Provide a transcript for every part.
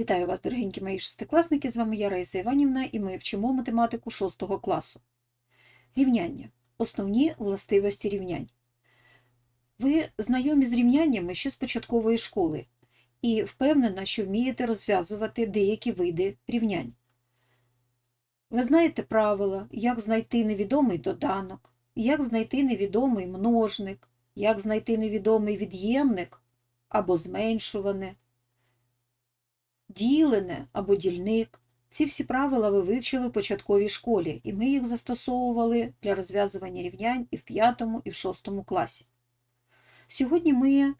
Вітаю вас, дорогенькі мої шестикласники! З вами я Раїса Іванівна і ми вчимо математику 6 класу. Рівняння. Основні властивості рівнянь. Ви знайомі з рівняннями ще з початкової школи і впевнена, що вмієте розв'язувати деякі види рівнянь. Ви знаєте правила, як знайти невідомий доданок, як знайти невідомий множник, як знайти невідомий від'ємник або зменшуване ділене або дільник. Ці всі правила ви вивчили в початковій школі, і ми їх застосовували для розв'язування рівнянь і в 5, і в 6 класі. Сьогодні ми е,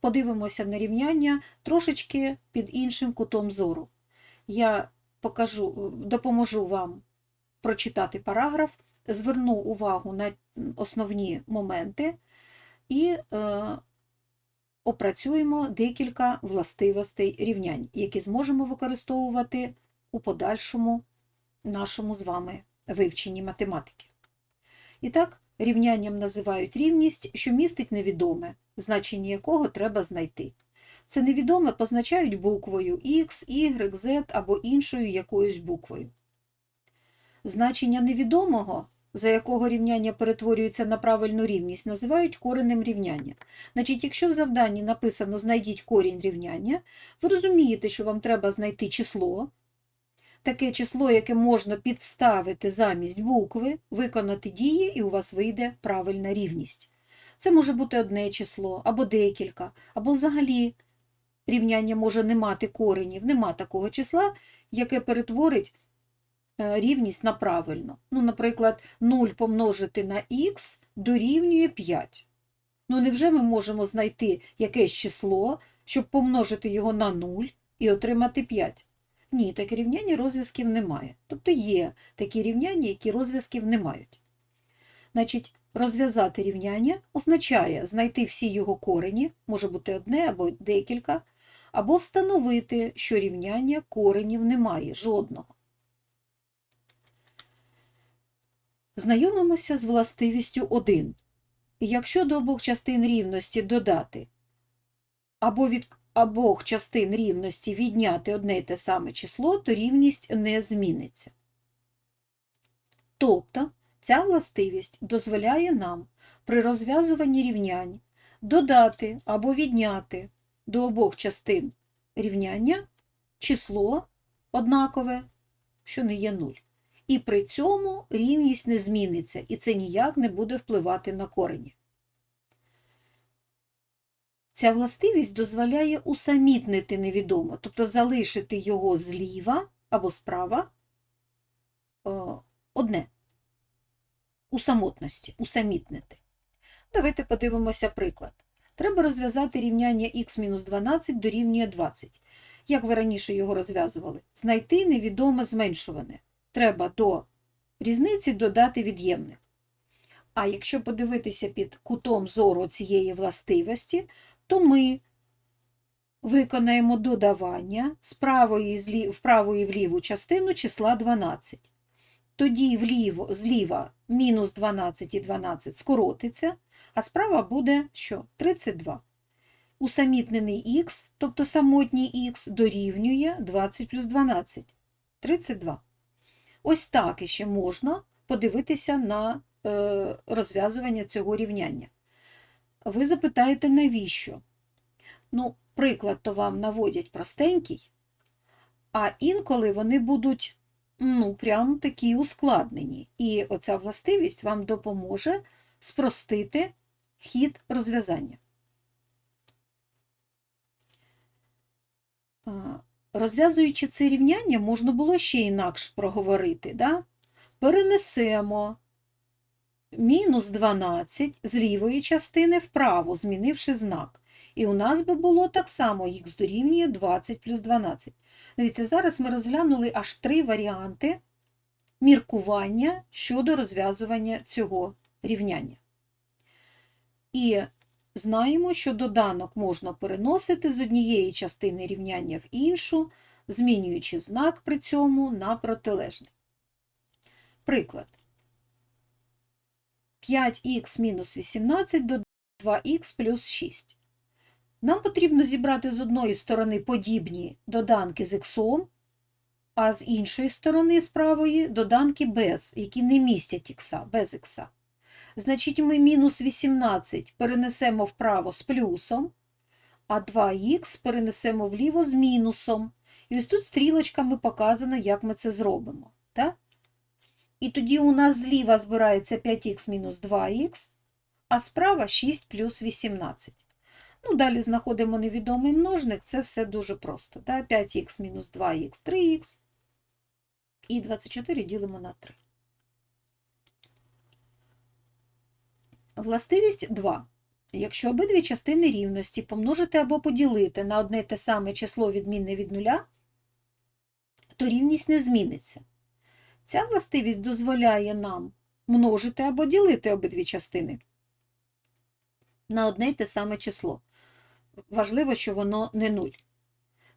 подивимося на рівняння трошечки під іншим кутом зору. Я покажу, допоможу вам прочитати параграф, зверну увагу на основні моменти і е, опрацюємо декілька властивостей рівнянь, які зможемо використовувати у подальшому нашому з вами вивченні математики. І так, рівнянням називають рівність, що містить невідоме, значення якого треба знайти. Це невідоме позначають буквою X, Y, Z або іншою якоюсь буквою. Значення невідомого за якого рівняння перетворюється на правильну рівність, називають коренем рівняння. Значить, якщо в завданні написано знайдіть корінь рівняння, ви розумієте, що вам треба знайти число, таке число, яке можна підставити замість букви, виконати дії, і у вас вийде правильна рівність. Це може бути одне число, або декілька, або взагалі рівняння може не мати коренів, нема такого числа, яке перетворить рівність на правильну. Ну, Наприклад, 0 помножити на х дорівнює 5. Ну, невже ми можемо знайти якесь число, щоб помножити його на 0 і отримати 5? Ні, таке рівняння розв'язків немає. Тобто є такі рівняння, які розв'язків не мають. Значить, розв'язати рівняння означає знайти всі його корені, може бути одне або декілька, або встановити, що рівняння коренів немає, жодного. Знайомимося з властивістю 1. Якщо до обох частин рівності додати або від обох частин рівності відняти одне й те саме число, то рівність не зміниться. Тобто ця властивість дозволяє нам при розв'язуванні рівнянь додати або відняти до обох частин рівняння число однакове, що не є 0. І при цьому рівність не зміниться, і це ніяк не буде впливати на корені. Ця властивість дозволяє усамітнити невідомо, тобто залишити його зліва або справа одне у самотності, усамітнити. Давайте подивимося приклад. Треба розв'язати рівняння х-12 дорівнює 20. Як ви раніше його розв'язували? Знайти невідоме зменшуване треба до різниці додати від'ємник. А якщо подивитися під кутом зору цієї властивості, то ми виконаємо додавання з правої, в праву і в ліву частину числа 12. Тоді вліво, зліва мінус 12 і 12 скоротиться, а справа буде що? 32. Усамітнений х, тобто самотній х, дорівнює 20 плюс 12 32. Ось так іще можна подивитися на е, розв'язування цього рівняння. Ви запитаєте, навіщо? Ну, приклад то вам наводять простенький, а інколи вони будуть ну, прям такі ускладнені. І оця властивість вам допоможе спростити хід розв'язання. Розв'язуючи це рівняння, можна було ще інакше проговорити. Да? Перенесемо мінус 12 з лівої частини вправо, змінивши знак. І у нас би було так само х дорівнює 20 плюс 12. Дивіться, зараз ми розглянули аж три варіанти міркування щодо розв'язування цього рівняння. І Знаємо, що доданок можна переносити з однієї частини рівняння в іншу, змінюючи знак при цьому на протилежний. Приклад. 5х мінус 18 до 2х плюс 6. Нам потрібно зібрати з одної сторони подібні доданки з х, а з іншої сторони, з правої, доданки без, які не містять х, без х. Значить, ми мінус 18 перенесемо вправо з плюсом, а 2х перенесемо вліво з мінусом. І ось тут стрілочками показано, як ми це зробимо. Так? І тоді у нас зліва збирається 5х мінус 2х, а справа 6 плюс 18. Ну, далі знаходимо невідомий множник, це все дуже просто. Так? 5х мінус 2х 3х. І 24 ділимо на 3. Властивість 2. Якщо обидві частини рівності помножити або поділити на одне те саме число відмінне від нуля, то рівність не зміниться. Ця властивість дозволяє нам множити або ділити обидві частини на одне й те саме число. Важливо, що воно не нуль.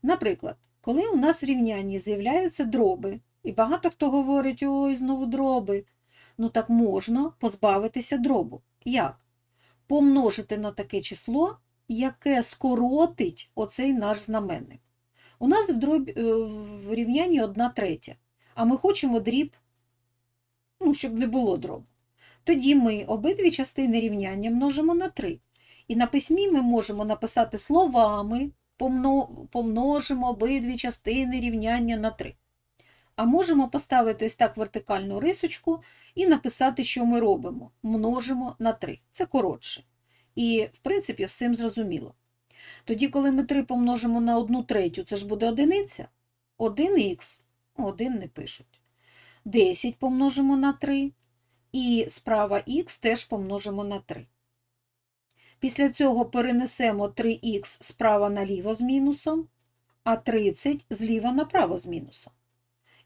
Наприклад, коли у нас в рівнянні з'являються дроби, і багато хто говорить, ой, знову дроби, ну так можна позбавитися дробу. Як? Помножити на таке число, яке скоротить оцей наш знаменник. У нас в, дроб... е, в рівнянні 1 третя, а ми хочемо дріб, ну, щоб не було дробу. Тоді ми обидві частини рівняння множимо на 3. І на письмі ми можемо написати словами помно... помножимо обидві частини рівняння на 3. А можемо поставити ось так вертикальну рисочку і написати, що ми робимо. Множимо на 3. Це коротше. І, в принципі, всім зрозуміло. Тоді, коли ми 3 помножимо на 1 третю, це ж буде одиниця. 1х, 1 не пишуть. 10 помножимо на 3. І справа х теж помножимо на 3. Після цього перенесемо 3х справа наліво з мінусом, а 30 зліва направо з мінусом.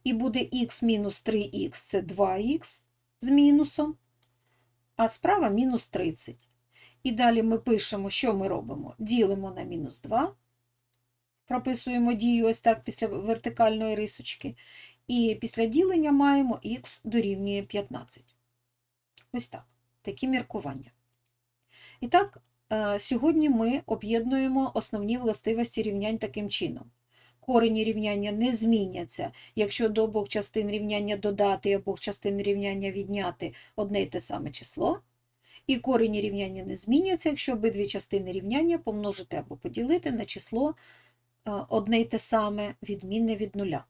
І буде х мінус 3х це 2х з мінусом, а справа мінус 30. І далі ми пишемо, що ми робимо? Ділимо на мінус 2, прописуємо дію ось так після вертикальної рисочки. І після ділення маємо х дорівнює 15. Ось так. Такі міркування. І так, е, сьогодні ми об'єднуємо основні властивості рівнянь таким чином. Корені рівняння не зміняться, якщо до обох частин рівняння додати і обох частин рівняння відняти одне й те саме число. І корені рівняння не зміняться, якщо обидві частини рівняння помножити або поділити на число е, одне й те саме відмінне від нуля.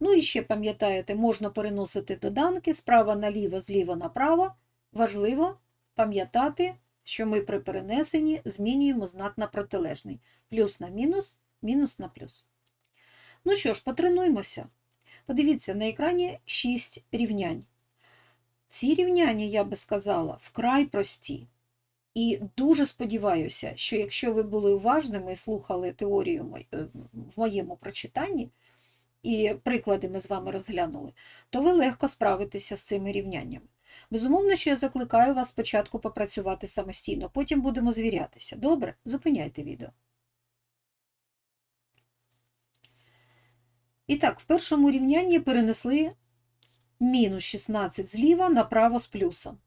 Ну і ще пам'ятаєте, можна переносити доданки справа наліво, зліва направо. Важливо пам'ятати, що ми при перенесенні змінюємо знак на протилежний. Плюс на мінус, мінус на плюс. Ну що ж, потренуємося. Подивіться, на екрані 6 рівнянь. Ці рівняння, я би сказала, вкрай прості. І дуже сподіваюся, що якщо ви були уважними і слухали теорію в моєму прочитанні, і приклади ми з вами розглянули, то ви легко справитеся з цими рівняннями. Безумовно, що я закликаю вас спочатку попрацювати самостійно, потім будемо звірятися. Добре, зупиняйте відео. І так, в першому рівнянні перенесли мінус 16 зліва направо з плюсом.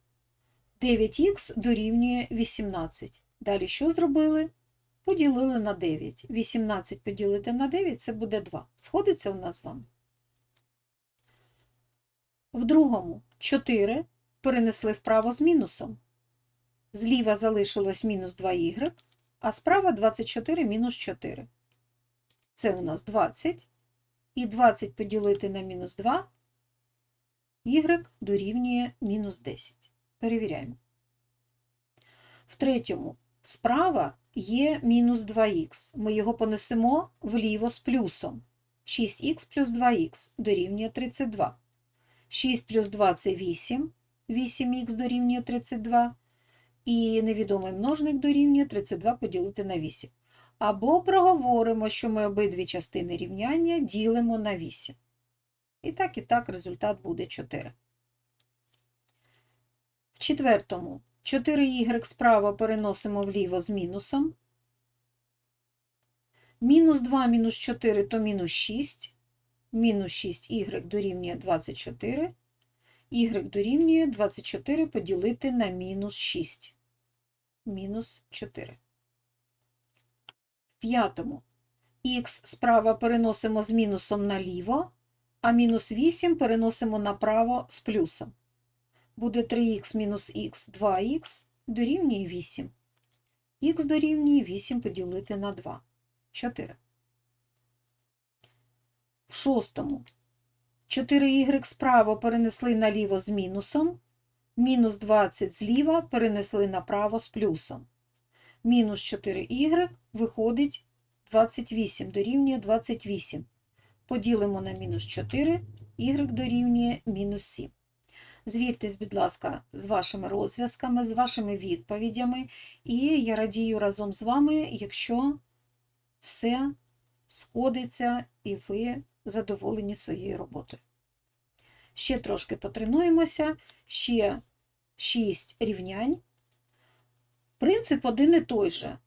9х дорівнює 18. Далі що зробили? Поділили на 9. 18 поділити на 9 це буде 2. Сходиться у нас з вами? В другому 4 перенесли вправо з мінусом. Зліва залишилось мінус 2y, а справа 24 мінус 4. Це у нас 20. І 20 поділити на мінус 2, y дорівнює мінус 10. Перевіряємо. В третьому справа є мінус 2х. Ми його понесемо вліво з плюсом. 6х плюс 2х дорівнює 32. 6 плюс 2 це 8. 8х дорівнює 32. І невідомий множник дорівнює 32 поділити на 8. Або проговоримо, що ми обидві частини рівняння ділимо на 8. І так, і так результат буде 4. В четвертому 4y справа переносимо вліво з мінусом. Мінус 2 мінус 4 то мінус 6. Мінус 6y дорівнює 24. y дорівнює 24 поділити на мінус 6. Мінус 4. П'ятому х справа переносимо з мінусом наліво, а мінус 8 переносимо направо з плюсом. Буде 3х мінус х 2х дорівнює 8. х дорівнює 8 поділити на 2. 4. В шостому 4y справа перенесли наліво з мінусом, мінус 20 зліва перенесли направо з плюсом. Мінус 4y виходить 28 дорівнює 28. Поділимо на мінус 4, y дорівнює мінус 7. Звіртесь, будь ласка, з вашими розв'язками, з вашими відповідями, і я радію разом з вами, якщо все сходиться і ви задоволені своєю роботою. Ще трошки потренуємося, ще 6 рівнянь. Принцип один і той же.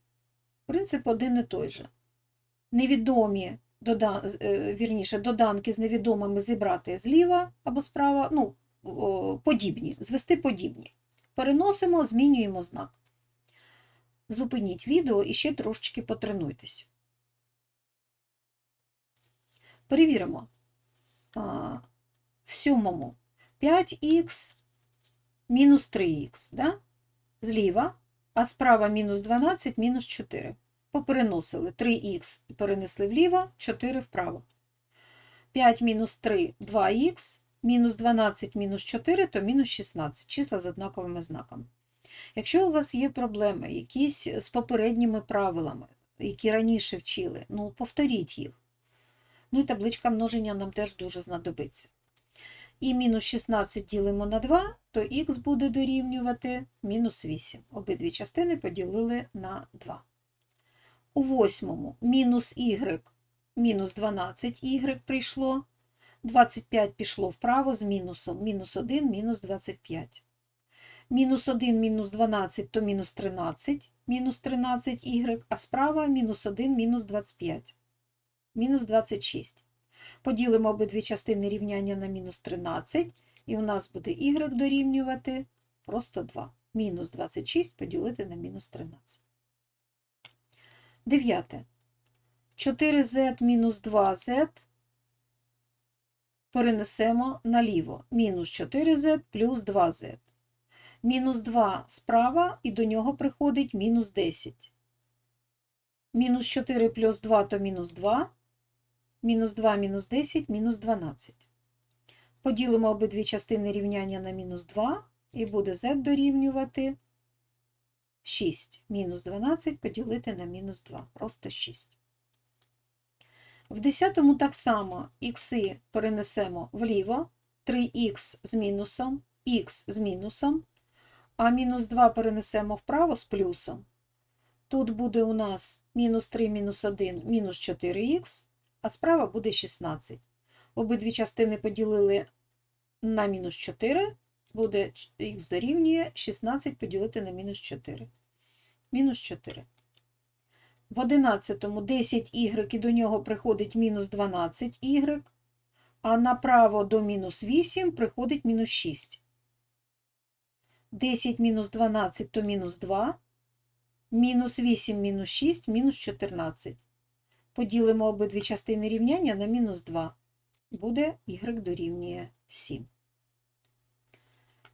Принцип один і той же. Невідомі дода... е, вірніше, доданки з невідомими зібрати зліва або справа, ну, подібні, звести подібні. Переносимо, змінюємо знак. Зупиніть відео і ще трошечки потренуйтесь. Перевіримо. В сьомому 5х мінус 3х, да? зліва, а справа мінус 12, мінус 4. Попереносили 3х перенесли вліво, 4 вправо. 5 мінус 3 2х, мінус 12 мінус 4, то мінус 16, числа з однаковими знаками. Якщо у вас є проблеми, якісь з попередніми правилами, які раніше вчили, ну повторіть їх. Ну і табличка множення нам теж дуже знадобиться. І мінус 16 ділимо на 2, то х буде дорівнювати мінус 8. Обидві частини поділили на 2. У восьмому мінус y, мінус 12y прийшло, 25 пішло вправо з мінусом, мінус 1, мінус 25. Мінус 1, мінус 12, то мінус 13, мінус 13y, а справа мінус 1, мінус 25, мінус 26. Поділимо обидві частини рівняння на мінус 13, і у нас буде y дорівнювати просто 2. Мінус 26 поділити на мінус 13. Дев'яте. 4z мінус 2z перенесемо наліво. Мінус 4z плюс 2z. Мінус 2 справа і до нього приходить мінус 10. Мінус 4 плюс 2 то мінус 2. Мінус 2 мінус 10 мінус 12. Поділимо обидві частини рівняння на мінус 2 і буде z дорівнювати 6. Мінус 12 поділити на мінус 2. Просто 6. В 10 так само ікси перенесемо вліво, 3х з мінусом, х з мінусом, а мінус 2 перенесемо вправо з плюсом. Тут буде у нас мінус 3, мінус 1, мінус 4х, а справа буде 16. Обидві частини поділили на мінус 4, буде х дорівнює 16 поділити на мінус 4. Мінус 4. В 11 10y і до нього приходить мінус 12y, а направо до мінус 8 приходить мінус 6. 10 мінус 12 то мінус 2, мінус 8 мінус 6 мінус 14. Поділимо обидві частини рівняння на мінус 2. Буде y дорівнює 7.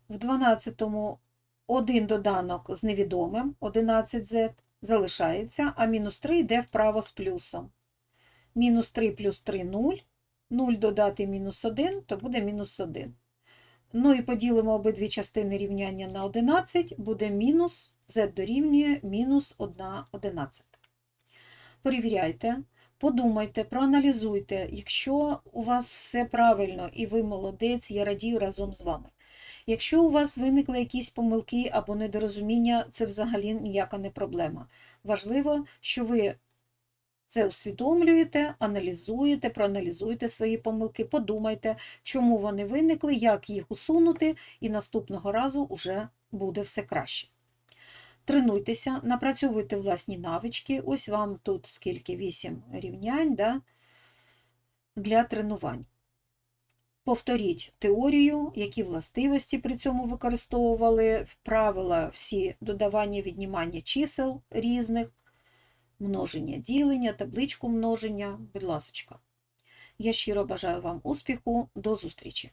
В 12-му один доданок з невідомим 11z залишається, а мінус 3 йде вправо з плюсом. Мінус 3 плюс 3 0. 0 додати мінус 1, то буде мінус 1. Ну і поділимо обидві частини рівняння на 11, буде мінус z дорівнює мінус 1 11. Перевіряйте, подумайте, проаналізуйте, якщо у вас все правильно і ви молодець, я радію разом з вами. Якщо у вас виникли якісь помилки або недорозуміння, це взагалі ніяка не проблема. Важливо, що ви це усвідомлюєте, аналізуєте, проаналізуєте свої помилки, подумайте, чому вони виникли, як їх усунути, і наступного разу вже буде все краще. Тренуйтеся, напрацьовуйте власні навички. Ось вам тут скільки 8 рівнянь да, для тренувань. Повторіть теорію, які властивості при цьому використовували, правила всі додавання, віднімання чисел різних. множення, ділення, табличку множення. Будь ласочка. Я щиро бажаю вам успіху. До зустрічі!